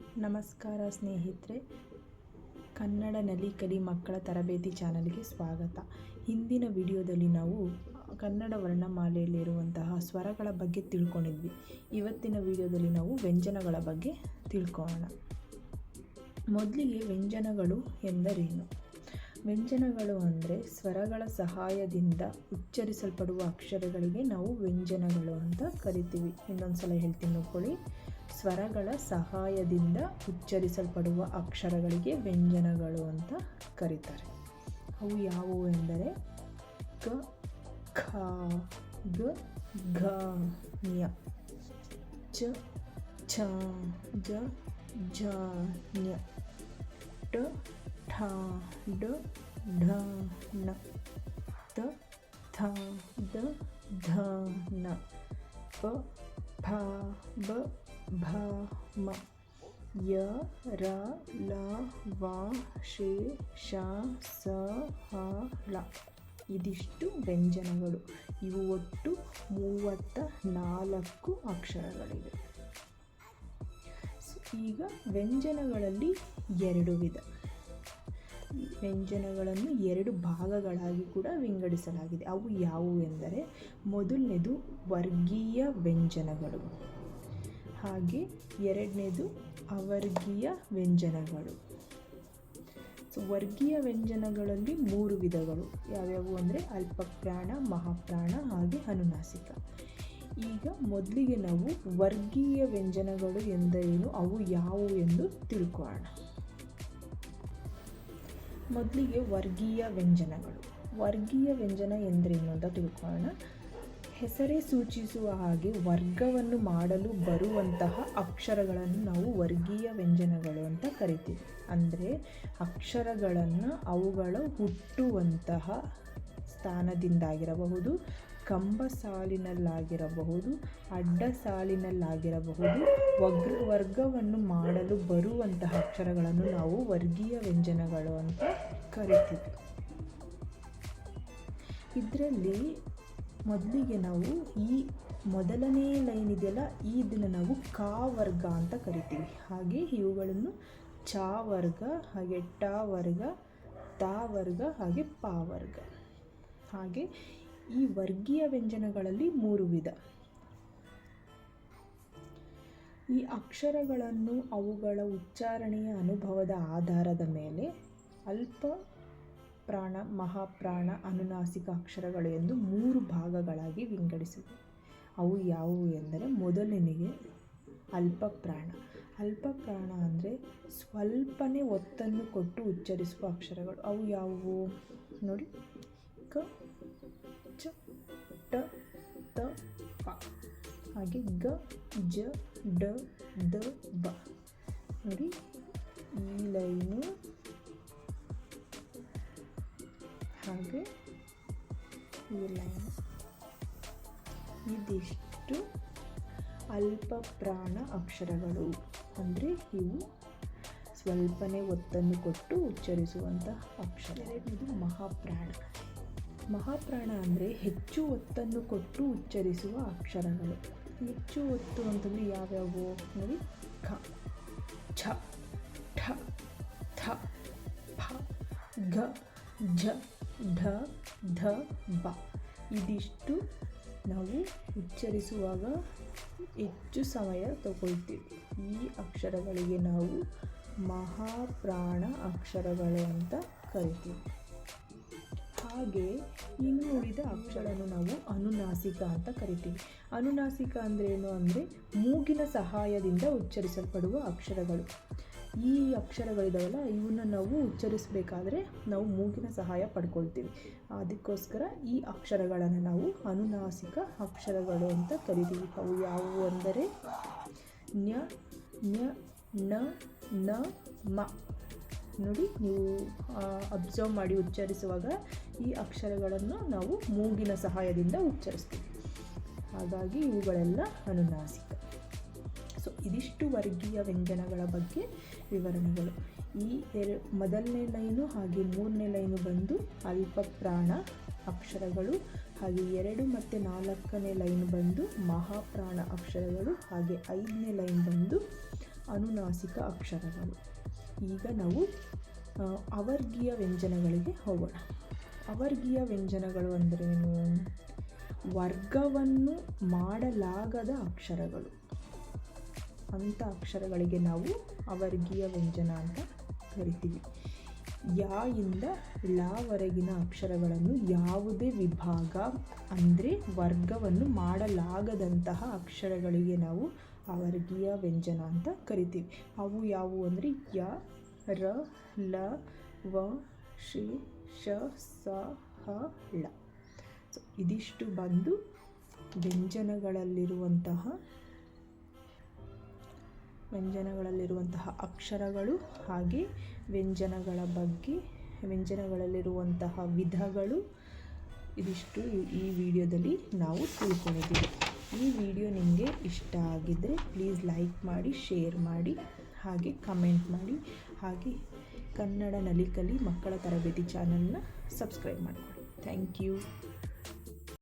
ನಮಸ್ಕಾರ ಸ್ನೇಹಿತರೆ. ಕನ್ನಡ ನಲಿ ಕಲಿ ಮಕ್ಕಳ ತರಬೇತಿ ಚಾನಲ್ಗೆ ಸ್ವಾಗತ. ಹಿಂದಿನ ವಿಡಿಯೋದಲ್ಲಿ ನಾವು ಕನ್ನಡ ವರ್ಣಮಾಲೆಯಲ್ಲಿರುವಂತಹ ಸ್ವರಗಳ ಬಗ್ಗೆ ತಿಳ್ಕೊಂಡಿದ್ವಿ. ಇವತ್ತಿನ ವಿಡಿಯೋದಲ್ಲಿ ನಾವು ವ್ಯಂಜನಗಳ ಬಗ್ಗೆ ತಿಳ್ಕೊಳ್ಳೋಣ ಮೊದಲಿಗೆ ವ್ಯಂಜನಗಳು ಎಂದರೇನು? ವ್ಯಂಜನಗಳು ಅಂದರೆ ಸ್ವರಗಳ ಸಹಾಯದಿಂದ ಉಚ್ಚರಿಸಲ್ಪಡುವ ಅಕ್ಷರಗಳಿಗೆ ನಾವು ವ್ಯಂಜನಗಳು ಅಂತ ಕರಿತೀವಿ. ಇನ್ನೊಂದು ಸಲ ಹೇಳ್ತೀನಿ ನೋಡ್ಕೊಳ್ಳಿ. ಸ್ವರಗಳ ಸಹಾಯದಿಂದ ಉಚ್ಚರಿಸಲ್ಪಡುವ ಅಕ್ಷರಗಳಿಗೆ ವ್ಯಂಜನಗಳು ಅಂತ ಕರೀತಾರೆ. ಅವು ಯಾವುವು ಎಂದರೆ ಕ, ಖ ಗ ಘ ಞ ಚ, ಛ, ಜ ಝ ಞ ಟ ಡ ಢ ಣ ತ ಥ ದ ಧ, ನ, ಪ ಫ ಬ ಭ ಮ, ಯ, ರ, ಲ, ವ, ಶೇ, ಶ, ಸ, ಹ ಳ ಇದಿಷ್ಟು ವ್ಯಂಜನಗಳು. ಇವು ಒಟ್ಟು ಮೂವತ್ತ ನಾಲ್ಕು ಅಕ್ಷರಗಳಿವೆ. ಈಗ ವ್ಯಂಜನಗಳಲ್ಲಿ ಎರಡು ವಿಧ. ವ್ಯಂಜನಗಳನ್ನು ಎರಡು ಭಾಗಗಳಾಗಿ ಕೂಡ ವಿಂಗಡಿಸಲಾಗಿದೆ. ಅವು ಯಾವುವು ಎಂದರೆ ಮೊದಲನೇದು ವರ್ಗೀಯ ವ್ಯಂಜನಗಳು, ಹಾಗೆ ಎರಡನೇದು ಅವರ್ಗೀಯ ವ್ಯಂಜನಗಳು. ಸೊ ವರ್ಗೀಯ ವ್ಯಂಜನಗಳಲ್ಲಿ ಮೂರು ವಿಧಗಳು. ಯಾವ್ಯಾವು ಅಂದರೆ ಅಲ್ಪಪ್ರಾಣ, ಮಹಾಪ್ರಾಣ ಹಾಗೆ ಅನುನಾಸಿಕ. ಈಗ ಮೊದಲಿಗೆ ನಾವು ವರ್ಗೀಯ ವ್ಯಂಜನಗಳು ಎಂದರೇನು ಅವು ಯಾವುವು ಎಂದು ತಿಳ್ಕೊಳ್ಳೋಣ. ಮೊದಲಿಗೆ ವರ್ಗೀಯ ವ್ಯಂಜನಗಳು. ವರ್ಗೀಯ ವ್ಯಂಜನ ಎಂದರೇನು ಅಂತ ತಿಳ್ಕೊಳ್ಳೋಣ. ಹೆಸರೇ ಸೂಚಿಸುವ ಹಾಗೆ ವರ್ಗವನ್ನು ಮಾಡಲು ಬರುವಂತಹ ಅಕ್ಷರಗಳನ್ನು ನಾವು ವರ್ಗೀಯ ವ್ಯಂಜನಗಳು ಅಂತ ಕರಿತೀವಿ. ಅಂದರೆ ಅಕ್ಷರಗಳನ್ನು ಅವುಗಳ ಹುಟ್ಟುವಂತಹ ಸ್ಥಾನದಿಂದಾಗಿರಬಹುದು ಕಂಬ ಸಾಲಿನಲ್ಲಾಗಿರಬಹುದು, ಅಡ್ಡ ಸಾಲಿನಲ್ಲಾಗಿರಬಹುದು ವಗ್ರ ವರ್ಗವನ್ನು ಮಾಡಲು ಬರುವಂತಹ ಅಕ್ಷರಗಳನ್ನು ನಾವು ವರ್ಗೀಯ ವ್ಯಂಜನಗಳು ಅಂತ ಕರಿತೀವಿ. ಇದರಲ್ಲಿ ಮೊದಲಿಗೆ ನಾವು ಈ ಮೊದಲನೇ ಲೈನ್ ಇದೆಯಲ್ಲ, ಈ ಇದನ್ನು ನಾವು ಕಾ ವರ್ಗ ಅಂತ ಕರಿತೀವಿ. ಹಾಗೆ ಇವುಗಳನ್ನು ಚ ವರ್ಗ, ಹಾಗೆ ಟ ವರ್ಗ, ತ ವರ್ಗ, ಹಾಗೆ ಪ ವರ್ಗ. ಹಾಗೆ ಈ ವರ್ಗೀಯ ವ್ಯಂಜನಗಳಲ್ಲಿ ಮೂರು ವಿಧ. ಈ ಅಕ್ಷರಗಳನ್ನು ಅವುಗಳ ಉಚ್ಚಾರಣೆಯ ಅನುಭವದ ಆಧಾರದ ಮೇಲೆ ಅಲ್ಪ, ಪ್ರಾಣ, ಮಹಾಪ್ರಾಣ, ಅನುನಾಸಿಕ ಅಕ್ಷರಗಳು ಎಂದು ಮೂರು ಭಾಗಗಳಾಗಿ ವಿಂಗಡಿಸಿವೆ ಅವು ಯಾವುವು ಎಂದರೆ ಮೊದಲನೆಗೆ ಅಲ್ಪ ಪ್ರಾಣ ಅಂದರೆ ಸ್ವಲ್ಪನೇ ಒತ್ತನ್ನು ಕೊಟ್ಟು ಉಚ್ಚರಿಸುವ ಅಕ್ಷರಗಳು. ಅವು ಯಾವುವು? ನೋಡಿ. ಕ ಚ ಟ, ತ, ಪ. ಹಾಗೆ ಗ, ಜ, ಡ, ದ, ಬ. ನೋಡಿ, ಈ ಲೈನು. ಹಾಗೆ ಈ ಲೈನ್. ಇದಿಷ್ಟು ಅಲ್ಪ ಪ್ರಾಣ ಅಕ್ಷರಗಳು. ಅಂದರೆ ಇವು ಸ್ವಲ್ಪನೇ ಒತ್ತನ್ನು ಕೊಟ್ಟು ಉಚ್ಚರಿಸುವಂತಹ ಅಕ್ಷರ ಇದು ಮಹಾಪ್ರಾಣ. ಮಹಾಪ್ರಾಣ ಅಂದರೆ ಹೆಚ್ಚು ಒತ್ತನ್ನು ಕೊಟ್ಟು ಉಚ್ಚರಿಸುವ ಅಕ್ಷರಗಳು. ಹೆಚ್ಚು ಒತ್ತು ಅಂತಂದರೆ ಯಾವ್ಯಾವು? ನೋಡಿ, ಖ, ಛ, ಠ, ಥ ಫ ಘ ಝ ಢ, ಧ, ಬ. ಇದಿಷ್ಟು ನಾವು ಉಚ್ಚರಿಸುವಾಗ ಹೆಚ್ಚು ಸಮಯ ತಗೊಳ್ತೀವಿ. ಈ ಅಕ್ಷರಗಳಿಗೆ ನಾವು ಮಹಾಪ್ರಾಣ ಅಕ್ಷರಗಳು ಅಂತ ಕರಿತೀವಿ. ಹಾಗೆ ಇನ್ನುಳಿದ ಅಕ್ಷರವನ್ನು ನಾವು ಅನುನಾಸಿಕ ಅಂತ ಕರಿತೀವಿ. ಅನುನಾಸಿಕ ಅಂದ್ರೇನು ಅಂದರೆ ಮೂಗಿನ ಸಹಾಯದಿಂದ ಉಚ್ಚರಿಸಲ್ಪಡುವ ಅಕ್ಷರಗಳು. ಈ ಅಕ್ಷರಗಳಿದಾವಲ್ಲ ಇವನ್ನ ನಾವು ಉಚ್ಚರಿಸಬೇಕಾದ್ರೆ ನಾವು ಮೂಗಿನ ಸಹಾಯ ಪಡ್ಕೊಳ್ತೀವಿ. ಅದಕ್ಕೋಸ್ಕರ ಈ ಅಕ್ಷರಗಳನ್ನು ನಾವು ಅನುನಾಸಿಕ ಅಕ್ಷರಗಳು ಅಂತ ಕರಿತೀವಿ. ಅವು ಯಾವುವು ಅಂದರೆ ನ್ಯ ನ್ಯ ನ ನ, ಮ. ನೋಡಿ, ನೀವು ಅಬ್ಸರ್ವ್ ಮಾಡಿ ಉಚ್ಚರಿಸುವಾಗ ಈ ಅಕ್ಷರಗಳನ್ನು ನಾವು ಮೂಗಿನ ಸಹಾಯದಿಂದ ಉಚ್ಚರಿಸ್ತೀವಿ. ಹಾಗಾಗಿ ಇವುಗಳೆಲ್ಲ ಅನುನಾಸಿಕ. ಸೊ ಇದಿಷ್ಟು ವರ್ಗೀಯ ವ್ಯಂಜನಗಳ ಬಗ್ಗೆ ವಿವರಣೆಗಳು. ಈ ಎರ, ಮೊದಲನೇ ಲೈನು ಹಾಗೆ ಮೂರನೇ ಲೈನು ಬಂದು ಅಲ್ಪ ಪ್ರಾಣ ಅಕ್ಷರಗಳು, ಹಾಗೆ ಎರಡು ಮತ್ತು ನಾಲ್ಕನೇ ಲೈನ್ ಬಂದು ಮಹಾಪ್ರಾಣ ಅಕ್ಷರಗಳು, ಹಾಗೆ ಐದನೇ ಲೈನ್ ಬಂದು ಅನುನಾಸಿಕ ಅಕ್ಷರಗಳು. ಈಗ ನಾವು ಅವರ್ಗೀಯ ವ್ಯಂಜನಗಳಿಗೆ ಹೋಗೋಣ. ಅವರ್ಗೀಯ ವ್ಯಂಜನಗಳು ಅಂದ್ರೇನು? ವರ್ಗವನ್ನು ಮಾಡಲಾಗದ ಅಕ್ಷರಗಳು. ಅಂಥ ಅಕ್ಷರಗಳಿಗೆ ನಾವು ಅವರ್ಗೀಯ ವ್ಯಂಜನ ಅಂತ ಕರಿತೀವಿ. ಯಾ ಇಂದ ಲಾವರೆಗಿನ ಅಕ್ಷರಗಳನ್ನು ಯಾವುದೇ ವಿಭಾಗ ಅಂದರೆ ವರ್ಗವನ್ನು ಮಾಡಲಾಗದಂತಹ ಅಕ್ಷರಗಳಿಗೆ ನಾವು ಅವರ್ಗೀಯ ವ್ಯಂಜನ ಅಂತ ಕರಿತೀವಿ. ಅವು ಯಾವುವು ಅಂದರೆ ಯ, ರ, ಲ, ವ, ಶಿ, ಶ, ಸ, ಹ, ಳ. ಸೊ ಇದಿಷ್ಟು ಬಂದು ವ್ಯಂಜನಗಳಲ್ಲಿರುವಂತಹ ವ್ಯಂಜನಗಳಲ್ಲಿರುವಂತಹ ಅಕ್ಷರಗಳು ಹಾಗೆ ವ್ಯಂಜನಗಳ ಬಗ್ಗೆ, ವ್ಯಂಜನಗಳಲ್ಲಿರುವಂತಹ ವಿಧಗಳು ಇದಿಷ್ಟು ಈ- ವಿಡಿಯೋದಲ್ಲಿ ನಾವು ತಿಳ್ಕೊಂಡಿದ್ದೀವಿ. ಈ ವಿಡಿಯೋ ನಿಮಗೆ ಇಷ್ಟ ಆಗಿದ್ದರೆ ಪ್ಲೀಸ್ ಲೈಕ್ ಮಾಡಿ ಶೇರ್ ಮಾಡಿ, ಹಾಗೆ ಕಮೆಂಟ್ ಮಾಡಿ, ಹಾಗೆ ಕನ್ನಡ ನಲಿಕಲಿ ಮಕ್ಕಳ ತರಬೇತಿ ಚಾನಲ್ನ ಸಬ್ಸ್ಕ್ರೈಬ್ ಮಾಡಿಕೊಡಿ. Thank you